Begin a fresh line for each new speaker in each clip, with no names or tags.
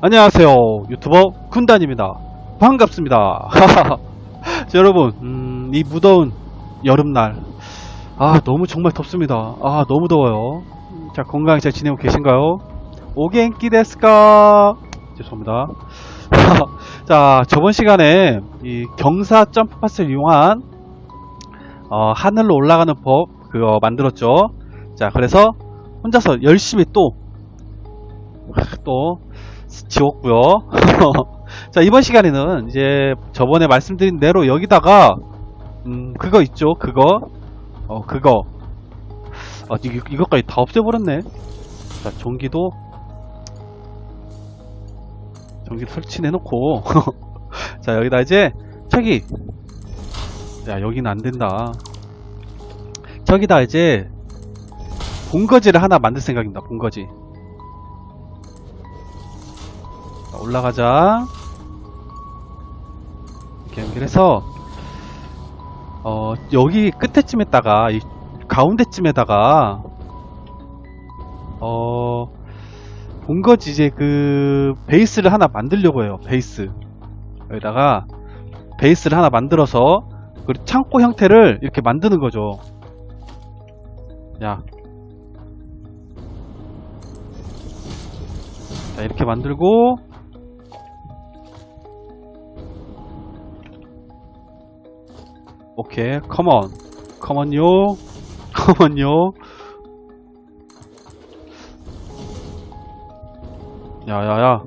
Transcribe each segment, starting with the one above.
안녕하세요. 유튜버 쿤단입니다. 반갑습니다. 자, 여러분 음, 이 무더운 여름날. 아 너무 정말 덥습니다. 아 너무 더워요. 자 건강히 잘 지내고 계신가요? 오겐키 데스까 죄송합니다. 자 저번 시간에 이 경사 점프 파스를 이용한 어, 하늘로 올라가는 법 그거 만들었죠. 자 그래서 혼자서 열심히 또또 지웠고요. 자 이번 시간에는 이제 저번에 말씀드린 대로 여기다가 음 그거 있죠? 그거? 어 그거. 아 이, 이것까지 다 없애버렸네. 자 전기도. 전기도 설치해 놓고. 자 여기다 이제 저기. 야 여기는 안된다. 저기다 이제 본거지를 하나 만들 생각입니다 본거지 올라가자. 이렇게 연결해서 어 여기 끝에쯤에다가 이 가운데쯤에다가 어 본거지 이제 그 베이스를 하나 만들려고 해요. 베이스 여기다가 베이스를 하나 만들어서 그리고 창고 형태를 이렇게 만드는 거죠. 야. 자, 이렇게 만들고 오케이 컴온 컴온요 컴온요 야야야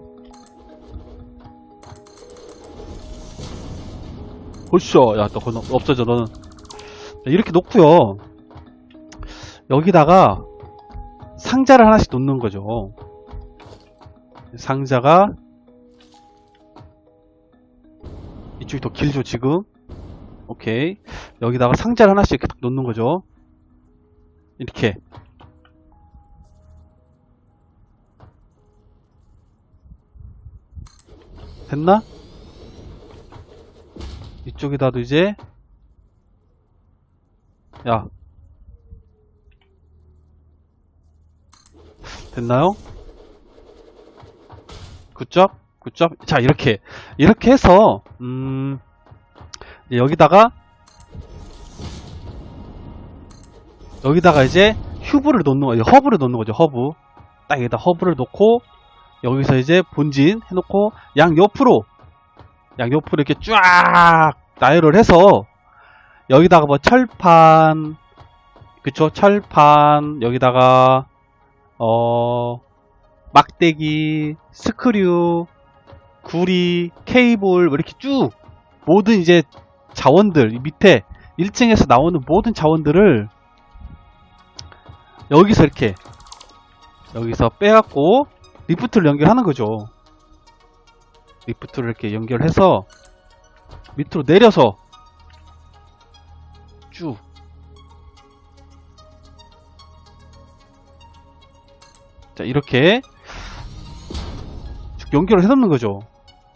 야너 그거 없어져 너는. 자, 이렇게 놓고요. 여기다가 상자를 하나씩 놓는 거죠. 상자가 이쪽이 더 길죠 지금? 오케이 여기다가 상자를 하나씩 이렇게 딱 놓는 거죠. 이렇게. 됐나? 이쪽에다도 이제 야. 됐나요? 굿잡 굿잡 자 이렇게. 이렇게 해서 음 여기다가 여기다가 이제 휴브를 놓는 거죠. 허브를 놓는 거죠 허브. 딱 여기다 허브를 놓고 여기서 이제 본진 해놓고 양 옆으로 양 옆으로 이렇게 쫙 나열을 해서 여기다가 뭐 철판 그쵸? 철판 여기다가 어 막대기 스크류 구리 케이블 뭐 이렇게 쭉 모든 이제 자원들 이 밑에 1층에서 나오는 모든 자원들을 여기서 이렇게 여기서 빼갖고 리프트를 연결하는 거죠 리프트를 이렇게 연결해서 밑으로 내려서 쭉 자, 이렇게 쭉 연결을 해놓는 거죠.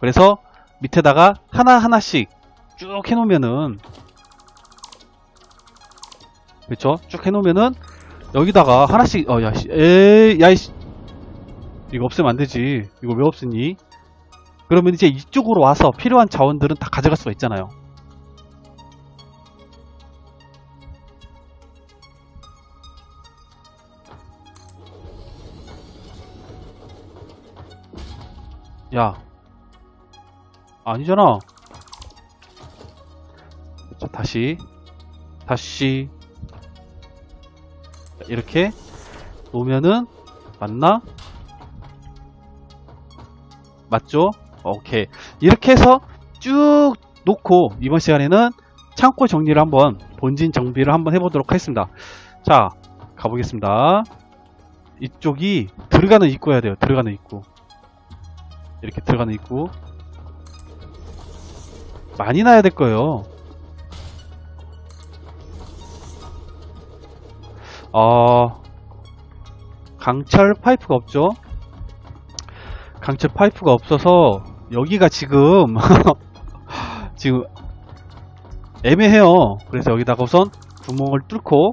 그래서 밑에다가 하나하나씩 쭉 해놓으면은, 그쵸? 쭉 해놓으면은, 여기다가 하나씩, 어, 야, 씨, 에이, 야, 이씨. 이거 없애면 안 되지. 이거 왜 없애니? 그러면 이제 이쪽으로 와서 필요한 자원들은 다 가져갈 수가 있잖아요. 야. 아니잖아. 자, 다시. 다시. 자, 이렇게 놓으면은, 맞나? 맞죠? 오케이. 이렇게 해서 쭉 놓고, 이번 시간에는 창고 정리를 한번, 본진 정비를 한번 해보도록 하겠습니다. 자, 가보겠습니다. 이쪽이 들어가는 입구여야 돼요. 들어가는 입구. 이렇게 들어가는 입구 많이 놔야 될 거예요. 어, 강철 파이프가 없죠? 강철 파이프가 없어서 여기가 지금 지금 애매해요. 그래서 여기다가 우선 구멍을 뚫고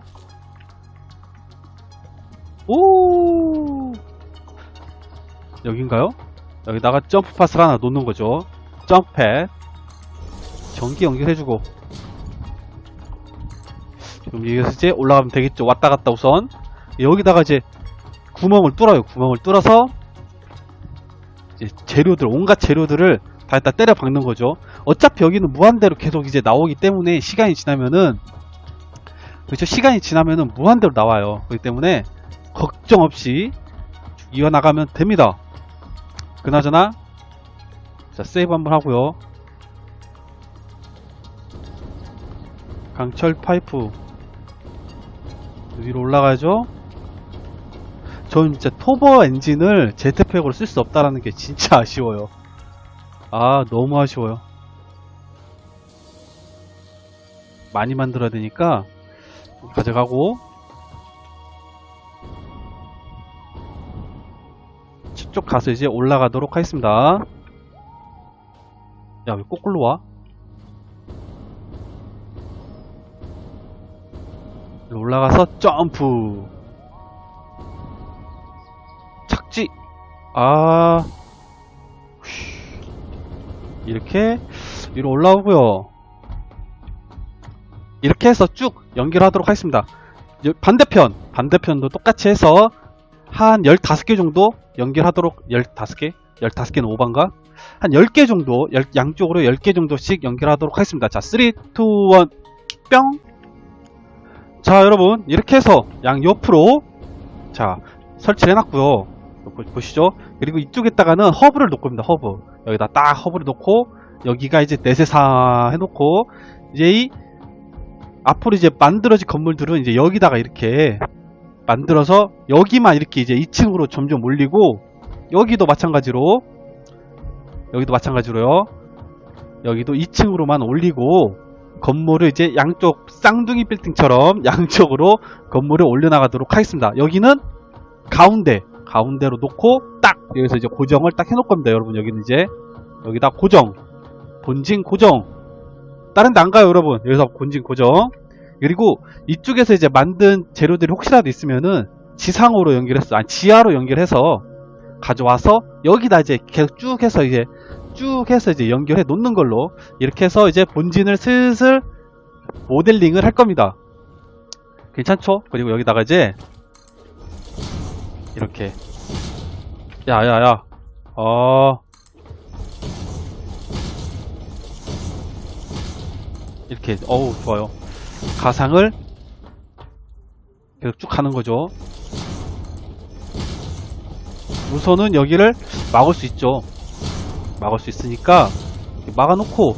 오 여긴가요? 여기다가 점프 파스를 하나 놓는 거죠. 점프패. 전기 연결해주고. 그럼 여기서 이제 올라가면 되겠죠. 왔다 갔다 우선. 여기다가 이제 구멍을 뚫어요. 구멍을 뚫어서 이제 재료들, 온갖 재료들을 다 일단 때려 박는 거죠. 어차피 여기는 무한대로 계속 이제 나오기 때문에 시간이 지나면은 그렇죠. 시간이 지나면은 무한대로 나와요. 그렇기 때문에 걱정 없이 쭉 이어나가면 됩니다. 그나저나 자 세이브 한번 하고요. 강철 파이프 위로 올라가죠. 전 진짜 토버 엔진을 제트팩으로 쓸 수 없다라는 게 진짜 아쉬워요. 아 너무 아쉬워요. 많이 만들어야 되니까 가져가고 저쪽 가서 이제 올라가도록 하겠습니다. 야, 왜 거꾸로 와? 올라가서 점프. 착지. 아. 휘. 이렇게 위로 올라오고요. 이렇게 해서 쭉 연결하도록 하겠습니다. 여- 반대편, 반대편도 똑같이 해서 한 15개 정도 연결하도록 15개? 15개는 오반가? 한 10개 정도 열- 양쪽으로 10개 정도씩 연결하도록 하겠습니다. 자, 3, 2, 1 뿅. 자, 여러분 이렇게 해서 양 옆으로 자, 설치를 해놨고요. 보- 보시죠. 그리고 이쪽에다가는 허브를 놓고 입니다. 허브. 여기다 딱 허브를 놓고 여기가 이제 내세사 해놓고 이제 이 앞으로 이제 만들어진 건물들은 이제 여기다가 이렇게 만들어서 여기만 이렇게 이제 2층으로 점점 올리고 여기도 마찬가지로 여기도 마찬가지로요 여기도 2층으로만 올리고 건물을 이제 양쪽 쌍둥이 빌딩처럼 양쪽으로 건물을 올려나가도록 하겠습니다. 여기는 가운데 가운데로 놓고 딱 여기서 이제 고정을 딱 해놓을 겁니다. 여러분 여기는 이제 여기다 고정 본진 고정. 다른 데안 가요 여러분. 여기서 본진 고정. 그리고 이쪽에서 이제 만든 재료들이 혹시라도 있으면은 지상으로 연결해서 아니 지하로 연결해서 가져와서 여기다 이제 계속 쭉 해서 이제 쭉 해서 이제 연결해 놓는 걸로 이렇게 해서 이제 본진을 슬슬 모델링을 할 겁니다. 괜찮죠? 그리고 여기다가 이제 이렇게 야야야 어 이렇게 어우 좋아요. 가상을 계속 쭉 가는 거죠. 우선은 여기를 막을 수 있죠. 막을 수 있으니까 막아놓고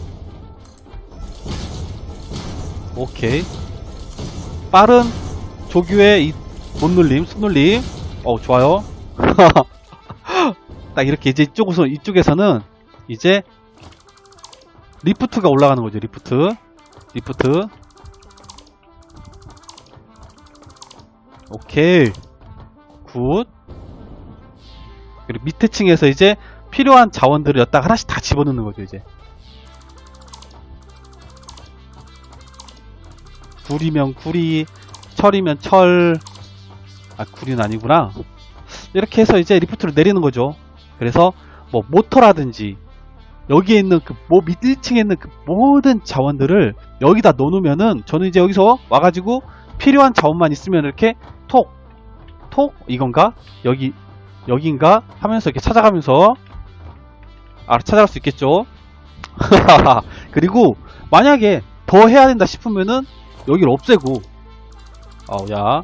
오케이 빠른 조규의 이 못눌림, 손눌림 어 좋아요. 딱 이렇게 이제 이쪽 우선 이쪽에서는 이제 리프트가 올라가는 거죠. 리프트, 리프트. 오케이. 굿. 그리고 밑에 층에서 이제 필요한 자원들을 여기다가 하나씩 다 집어넣는 거죠, 이제. 구리면 구리, 철이면 철. 아, 구리는 아니구나. 이렇게 해서 이제 리프트를 내리는 거죠. 그래서 뭐 모터라든지 여기에 있는 그뭐 밑 1층에 있는 그 모든 자원들을 여기다 넣어놓으면은 저는 이제 여기서 와가지고 필요한 자원만 있으면 이렇게 톡, 톡, 이건가? 여기, 여긴가? 하면서 이렇게 찾아가면서, 아, 찾아갈 수 있겠죠? 그리고, 만약에 더 해야 된다 싶으면은, 여기를 없애고, 아우, 야,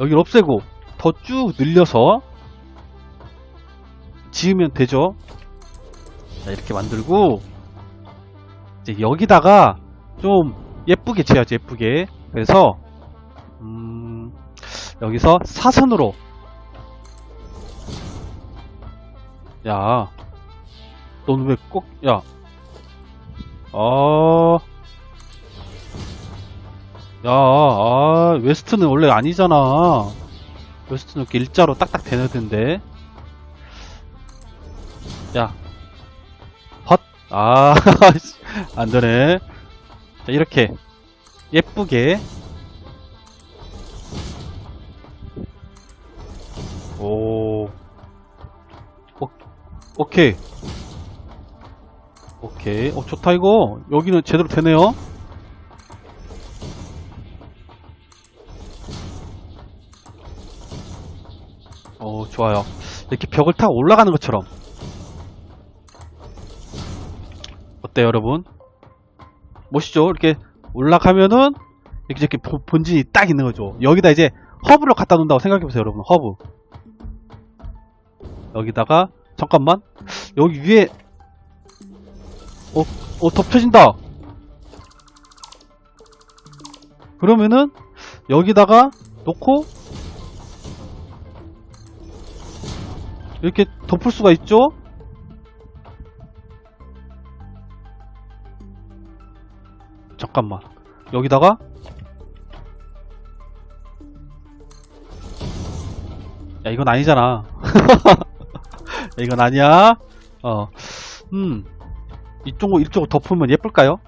여기를 없애고, 더 쭉 늘려서, 지으면 되죠? 자, 이렇게 만들고, 이제 여기다가, 좀, 예쁘게 지어야지, 예쁘게. 그래서, 음, 여기서 사선으로 야 너는 왜꼭야 어... 야, 아, 웨스트는 원래 아니잖아. 웨스트는 이렇게 일자로 딱딱 되는 텐데. 야, 헛, 아, 안 되네. 자, 이렇게 예쁘게 오. 오. 오케이. 오케이. 어, 좋다, 이거. 여기는 제대로 되네요. 어, 좋아요. 이렇게 벽을 타고 올라가는 것처럼. 어때요, 여러분? 멋있죠? 이렇게 올라가면은, 이렇게, 이렇게 본- 본진이 딱 있는 거죠. 여기다 이제 허브를 갖다 놓는다고 생각해보세요, 여러분. 허브. 여기다가, 잠깐만. 여기 위에, 어, 어, 덮쳐진다! 그러면은, 여기다가 놓고, 이렇게 덮을 수가 있죠? 잠깐만. 여기다가, 야, 이건 아니잖아. 야, 이건 아니야. 어, 음. 이쪽으로, 이쪽으로 덮으면 예쁠까요?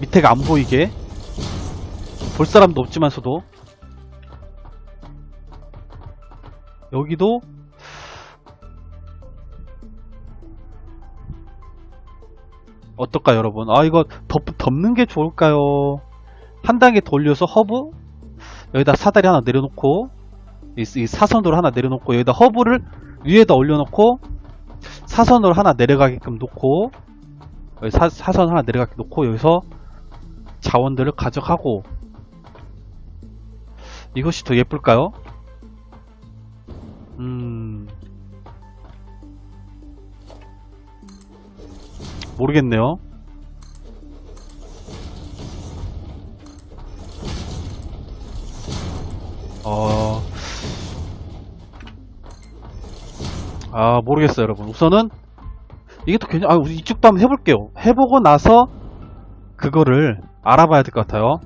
밑에가 안 보이게. 볼 사람도 없지만서도. 여기도 어떨까요, 여러분? 아, 이거 덮, 덮는 게 좋을까요? 한 단계 돌려서 허브? 여기다 사다리 하나 내려놓고, 이, 이 사선으로 하나 내려놓고, 여기다 허브를 위에다 올려놓고, 사선으로 하나 내려가게끔 놓고, 사, 사선 하나 내려가게 놓고, 여기서 자원들을 가져가고, 이것이 더 예쁠까요? 음. 모르겠네요. 어. 아, 모르겠어요, 여러분. 우선은, 이게 또 괜찮, 아, 이쪽도 한번 해볼게요. 해보고 나서, 그거를 알아봐야 될 것 같아요.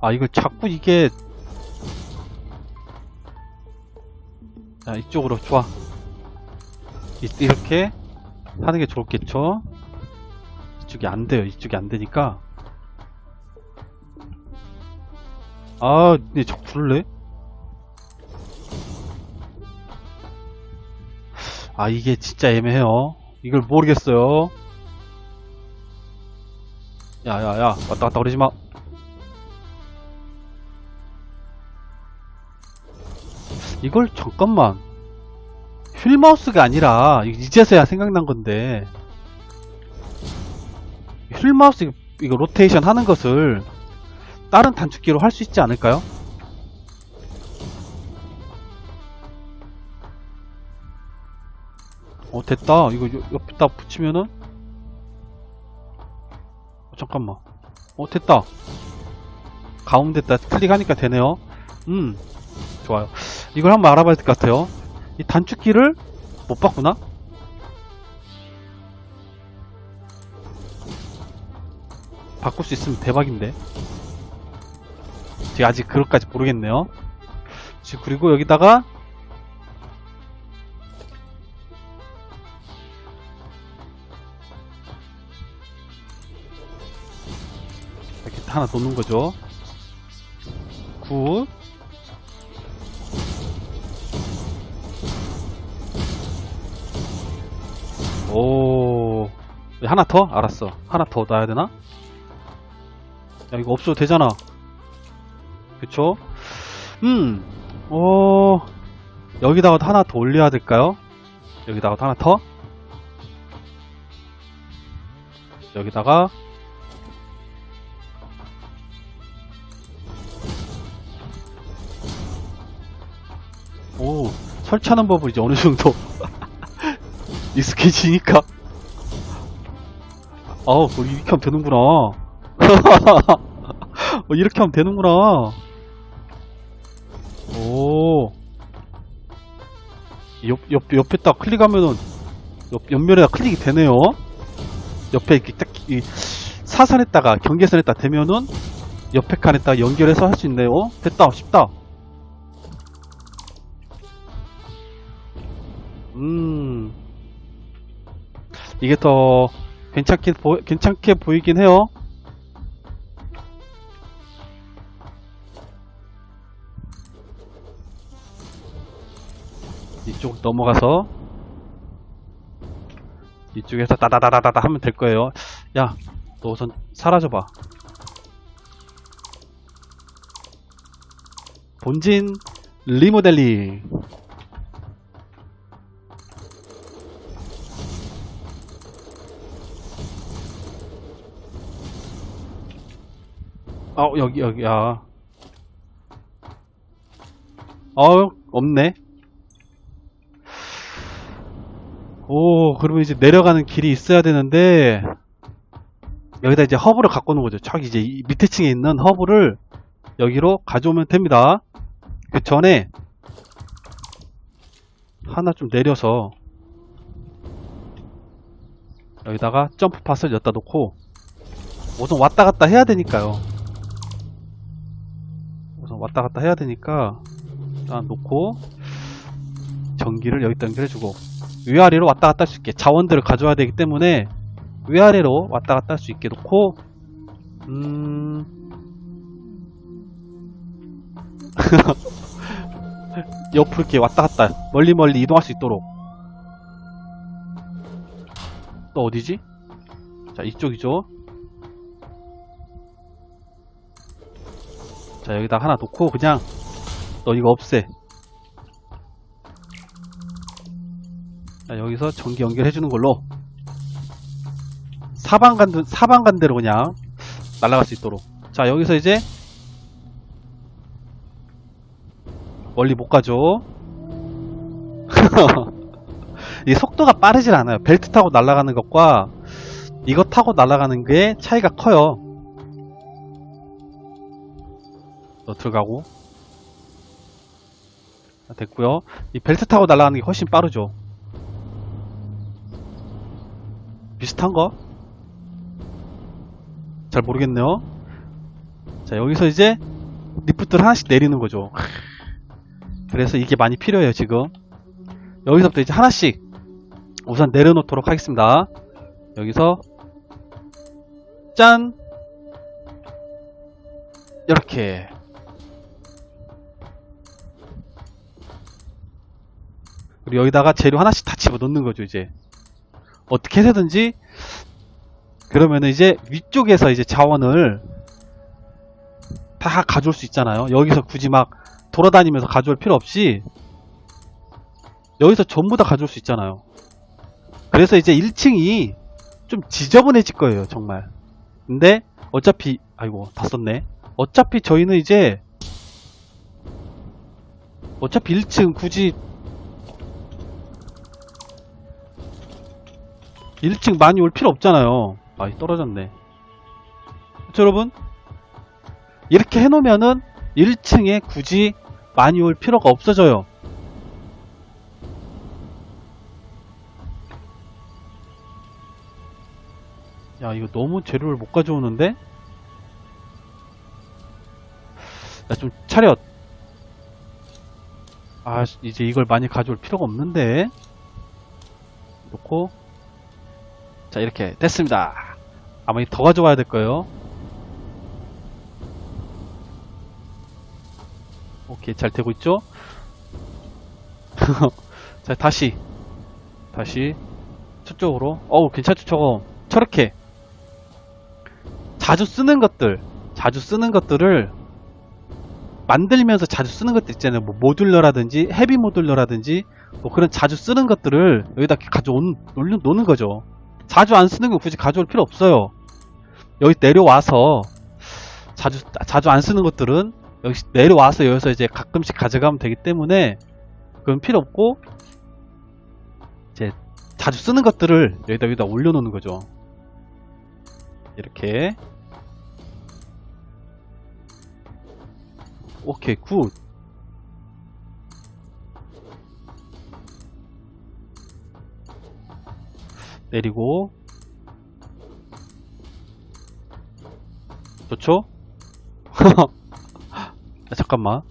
아, 이거 자꾸 이게. 자, 이쪽으로, 좋아. 이- 이렇게 하는 게 좋겠죠? 이쪽이 안 돼요. 이쪽이 안 되니까. 아, 네, 자꾸 부를래? 아, 이게 진짜 애매해요. 이걸 모르겠어요. 야, 야, 야, 왔다 갔다 그러지 마. 이걸 잠깐만 휠마우스가 아니라 이제서야 생각난 건데 휠마우스 이거 로테이션 하는 것을 다른 단축키로 할 수 있지 않을까요? 어 됐다 이거 요- 옆에다 붙이면은 어, 잠깐만 어 됐다 가운데다 클릭하니까 되네요 음 좋아요 이걸 한번 알아봐야 될 것 같아요. 이 단축키를 못 봤구나? 바꿀 수 있으면 대박인데. 제가 아직 그것까지 모르겠네요. 지금 그리고 여기다가 이렇게 하나 놓는 거죠. 굿. 오 하나 더? 알았어 하나 더 놔야 되나? 야 이거 없어도 되잖아 그쵸? 음 어... 여기다가 하나 더 올려야 될까요? 여기다가 하나 더? 여기다가 오 설치하는 법을 이제 어느 정도 익숙해지니까 아우 뭐 이렇게 하면 되는구나 어, 이렇게 하면 되는구나 오. 옆, 옆, 옆에 딱 클릭하면은 옆, 옆면에다 클릭이 되네요. 옆에 이렇게 딱 이 사선에다가 경계선에다 대면은 옆에 칸에다 연결해서 할 수 있네요. 됐다 쉽다. 음. 이게 더 괜찮게 보, 괜찮게 보이긴 해요. 이쪽 넘어가서 이쪽에서 따다다다다다 하면 될 거예요. 야, 너 우선 사라져봐. 본진 리모델링. 어, 여기, 여기, 야. 어, 없네. 오, 그러면 이제 내려가는 길이 있어야 되는데, 여기다 이제 허브를 갖고 오는 거죠. 저기 이제 이 밑에 층에 있는 허브를 여기로 가져오면 됩니다. 그 전에, 하나 좀 내려서, 여기다가 점프 팟을 엿다 놓고, 우선 왔다 갔다 해야 되니까요. 우선 왔다 갔다 해야 되니까, 일단 놓고, 전기를 여기다 연결해주고, 위아래로 왔다 갔다 할 수 있게 자원들을 가져와야 되기 때문에 위아래로 왔다 갔다 할 수 있게 놓고 음. 옆으로 이렇게 왔다 갔다 멀리 멀리 이동할 수 있도록. 또 어디지? 자 이쪽이죠. 자 여기다 하나 놓고 그냥 너 이거 없애 자, 여기서 전기 연결해 주는 걸로 사방간, 사방간대로 그냥 날아갈 수 있도록. 자, 여기서 이제 멀리 못 가죠. 이 속도가 빠르질 않아요. 벨트 타고 날아가는 것과 이거 타고 날아가는 게 차이가 커요. 너 들어가고. 자, 됐고요. 이 벨트 타고 날아가는 게 훨씬 빠르죠. 비슷한가? 잘 모르겠네요. 자, 여기서 이제 리프트를 하나씩 내리는 거죠. 그래서 이게 많이 필요해요, 지금. 여기서부터 이제 하나씩 우선 내려놓도록 하겠습니다. 여기서 짠! 이렇게 그리고 여기다가 재료 하나씩 다 집어넣는 거죠, 이제. 어떻게 해서든지 그러면은 이제 위쪽에서 이제 자원을 다 가져올 수 있잖아요. 여기서 굳이 막 돌아다니면서 가져올 필요 없이 여기서 전부 다 가져올 수 있잖아요. 그래서 이제 1층이 좀 지저분해질 거예요, 정말. 근데 어차피 아이고 다 썼네. 어차피 저희는 이제 어차피 1층 굳이 1층 많이 올 필요 없잖아요. 많이 떨어졌네. 그쵸, 여러분? 이렇게 해놓으면은 1층에 굳이 많이 올 필요가 없어져요. 야, 이거 너무 재료를 못 가져오는데? 야, 좀 차렷. 아, 이제 이걸 많이 가져올 필요가 없는데? 놓고, 자 이렇게 됐습니다. 아마 더 가져와야 될 거예요. 오케이 잘 되고 있죠? 자 다시. 다시. 저쪽으로. 어우 괜찮죠 저거? 저렇게. 자주 쓰는 것들. 자주 쓰는 것들을 만들면서 자주 쓰는 것들 있잖아요. 뭐 모듈러라든지 헤비 모듈러라든지 뭐 그런 자주 쓰는 것들을 여기다 가져오는 놓는 거죠 자주 안 쓰는 거 굳이 가져올 필요 없어요. 여기 내려와서 자주 자주 안 쓰는 것들은 여기 내려와서 여기서 이제 가끔씩 가져가면 되기 때문에 그건 필요 없고 이제 자주 쓰는 것들을 여기다 여기다 올려놓는 거죠. 이렇게 오케이 굿. 내리고. 좋죠? 아, 잠깐만.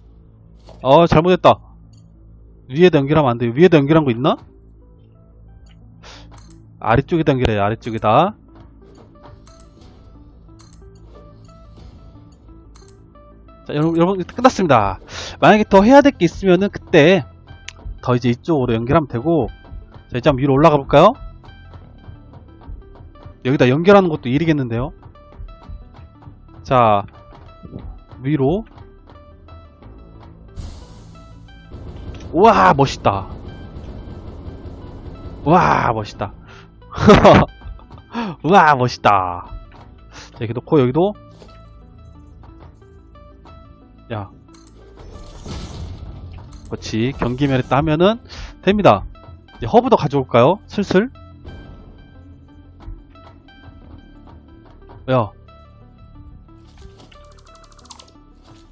어 잘못했다. 위에다 연결하면 안돼 위에다 연결한 거 있나? 아래쪽에다 연결해 아래쪽에다. 자 여러분, 여러분 끝났습니다. 만약에 더 해야 될 게 있으면은 그때 더 이제 이쪽으로 연결하면 되고. 자 이제 한번 위로 올라가 볼까요? 여기다 연결하는 것도 일이겠는데요. 자 위로. 우와 멋있다. 우와 멋있다. 우와 멋있다. 자 이렇게 놓고 여기도. 야. 그렇지. 경기면했다 하면은 됩니다. 이제 허브도 가져올까요? 슬슬 야.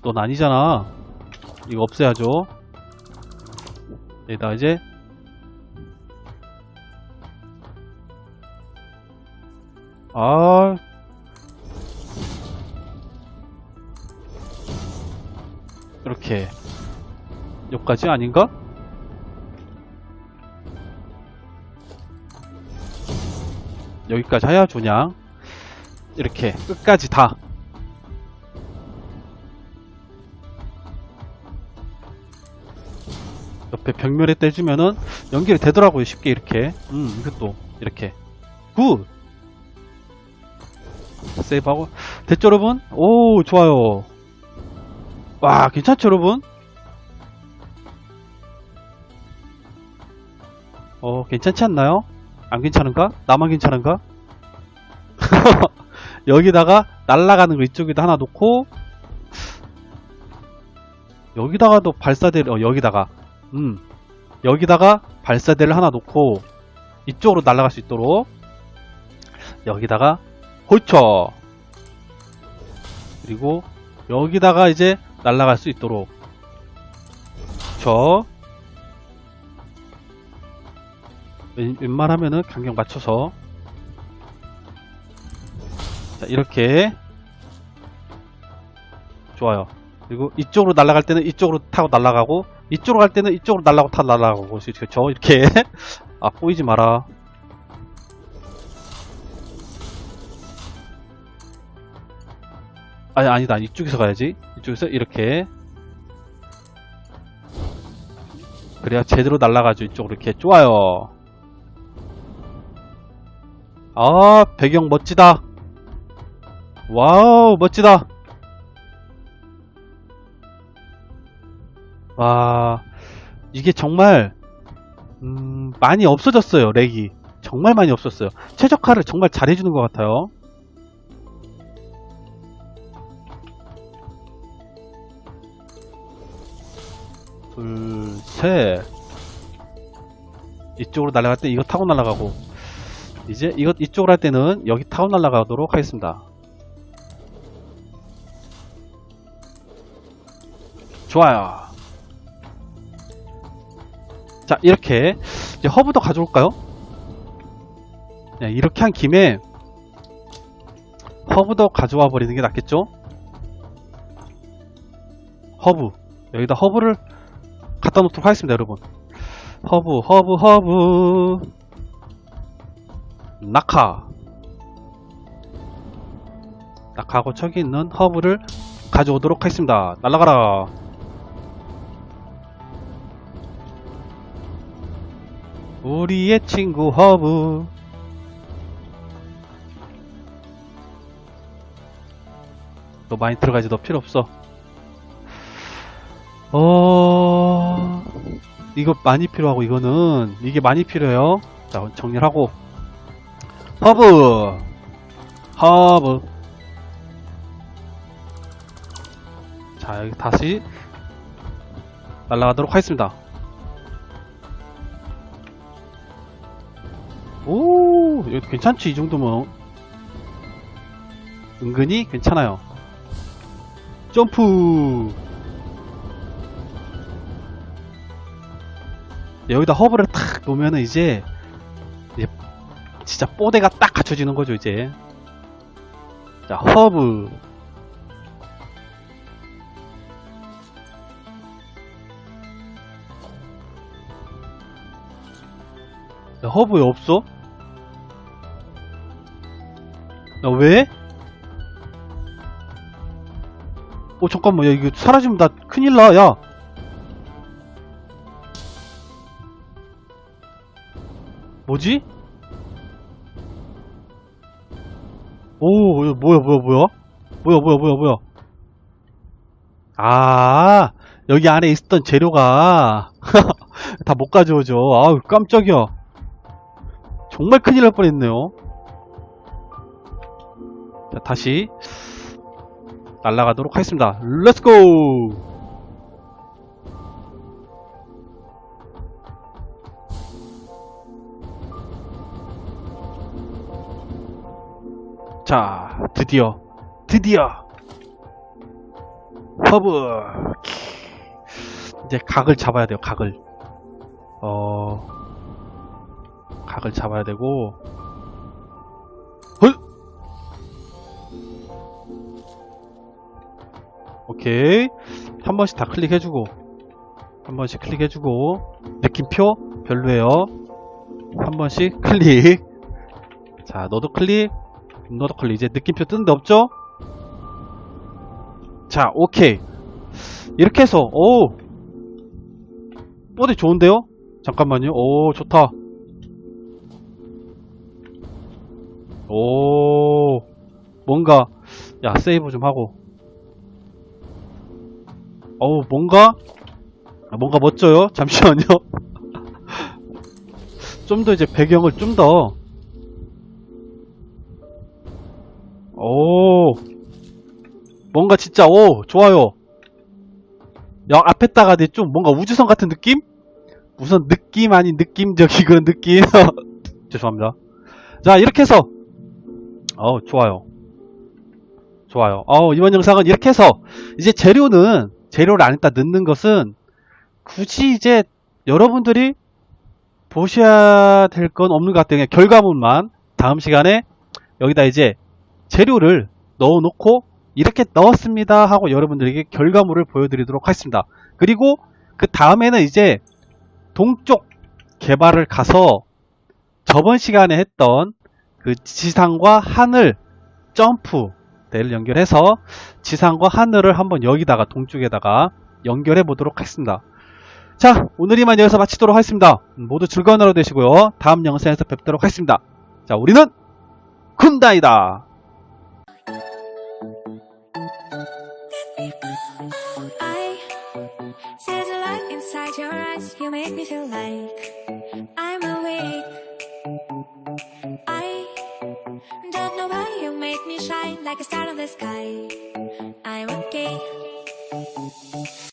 넌 아니잖아. 이거 없애야죠. 여기다 이제 아 이렇게 여기까지 아닌가? 여기까지 하야 주냥 이렇게 끝까지 다 옆에 벽면에 떼주면은 연결이 되더라고요 쉽게 이렇게 음 이것도 이렇게 굿 세이브하고 됐죠 여러분? 오 좋아요 와 괜찮죠 여러분? 어 괜찮지 않나요? 안 괜찮은가? 나만 괜찮은가? 여기다가 날아가는 거 이쪽에다 하나 놓고 여기다가도 발사대를 어 여기다가. 음. 여기다가 발사대를 하나 놓고 이쪽으로 날아갈 수 있도록 여기다가 홀쳐. 그리고 여기다가 이제 날아갈 수 있도록 저 웬, 웬만하면은 간격 맞춰서 자, 이렇게 좋아요. 그리고 이쪽으로 날아갈 때는 이쪽으로 타고 날아가고 이쪽으로 갈 때는 이쪽으로 날아가고 타 날아가고 그렇죠. 이렇게 아 보이지 마라. 아니 아니다 이쪽에서 가야지. 이쪽에서 이렇게 그래야 제대로 날아가죠. 이쪽으로 이렇게 좋아요. 아 배경 멋지다. 와우 멋지다. 와 이게 정말 음, 많이 없어졌어요 렉이. 정말 많이 없었어요. 최적화를 정말 잘해주는 것 같아요. 둘셋. 이쪽으로 날아갈 때 이거 타고 날아가고. 이제 이거 이쪽으로 할 때는 여기 타고 날아가도록 하겠습니다 좋아요. 자, 이렇게 이제 허브도 가져올까요? 네, 이렇게 한 김에 허브도 가져와 버리는 게 낫겠죠? 허브. 여기다 허브를 갖다 놓도록 하겠습니다, 여러분. 허브, 허브, 허브. 낙하. 낙하하고 저기 있는 허브를 가져오도록 하겠습니다. 날아가라. 우리의 친구 허브. 너 많이 들어가지 너 필요 없어. 어 이거 많이 필요하고 이거는. 이게 많이 필요해요. 자 정리를 하고. 허브. 허브. 자 여기 다시 날아가도록 하겠습니다 오, 여기 괜찮지, 이 정도면. 은근히 괜찮아요. 점프! 여기다 허브를 탁 놓으면은 이제, 이제, 진짜 뽀대가 딱 갖춰지는 거죠, 이제. 자, 허브. 야, 허브 왜 없어? 야, 왜? 어, 잠깐만, 야, 이거 사라지면 나 큰일 나, 야. 뭐지? 오, 뭐야, 뭐야, 뭐야? 뭐야, 뭐야, 뭐야, 뭐야? 아, 여기 안에 있었던 재료가 다 못 가져오죠. 아우, 깜짝이야. 정말 큰일 날 뻔했네요. 자, 다시 날아가도록 하겠습니다. 렛츠고! 자, 드디어, 드디어, 허브. 이제 각을 잡아야 돼요, 각을. 어, 각을 잡아야 되고, 오케이. 한 번씩 다 클릭해주고, 한 번씩 클릭해주고, 느낌표 별로예요. 한 번씩 클릭. 자, 너도 클릭. 너도 클릭. 이제 느낌표 뜨는데 없죠? 자, 오케이. 이렇게 해서, 오! 어디 좋은데요? 잠깐만요. 오, 좋다. 오, 뭔가, 야, 세이브 좀 하고. 어우, 뭔가, 아, 뭔가 멋져요. 잠시만요. 좀 더 이제 배경을 좀 더, 오, 뭔가 진짜, 오, 좋아요. 야, 앞에다가 내좀 뭔가 우주선 같은 느낌? 우선 느낌 아닌 느낌적인 그런 느낌. 죄송합니다. 자, 이렇게 해서, 어 좋아요. 좋아요. 어 이번 영상은 이렇게 해서, 이제 재료는, 재료를 안에다 넣는 것은, 굳이 이제 여러분들이 보셔야 될 건 없는 것 같아요. 결과물만 다음 시간에 여기다 이제 재료를 넣어 놓고 이렇게 넣었습니다 하고 여러분들에게 결과물을 보여드리도록 하겠습니다. 그리고 그 다음에는 이제 동쪽 개발을 가서 저번 시간에 했던 그 지상과 하늘 점프 대를 연결해서 지상과 하늘을 한번 여기다가 동쪽에다가 연결해 보도록 하겠습니다. 자, 오늘 이만 여기서 마치도록 하겠습니다. 모두 즐거운 하루 되시고요. 다음 영상에서 뵙도록 하겠습니다. 자, 우리는
eyes. You make me feel like I'm awake. Make me shine like a star in the sky. I'm okay.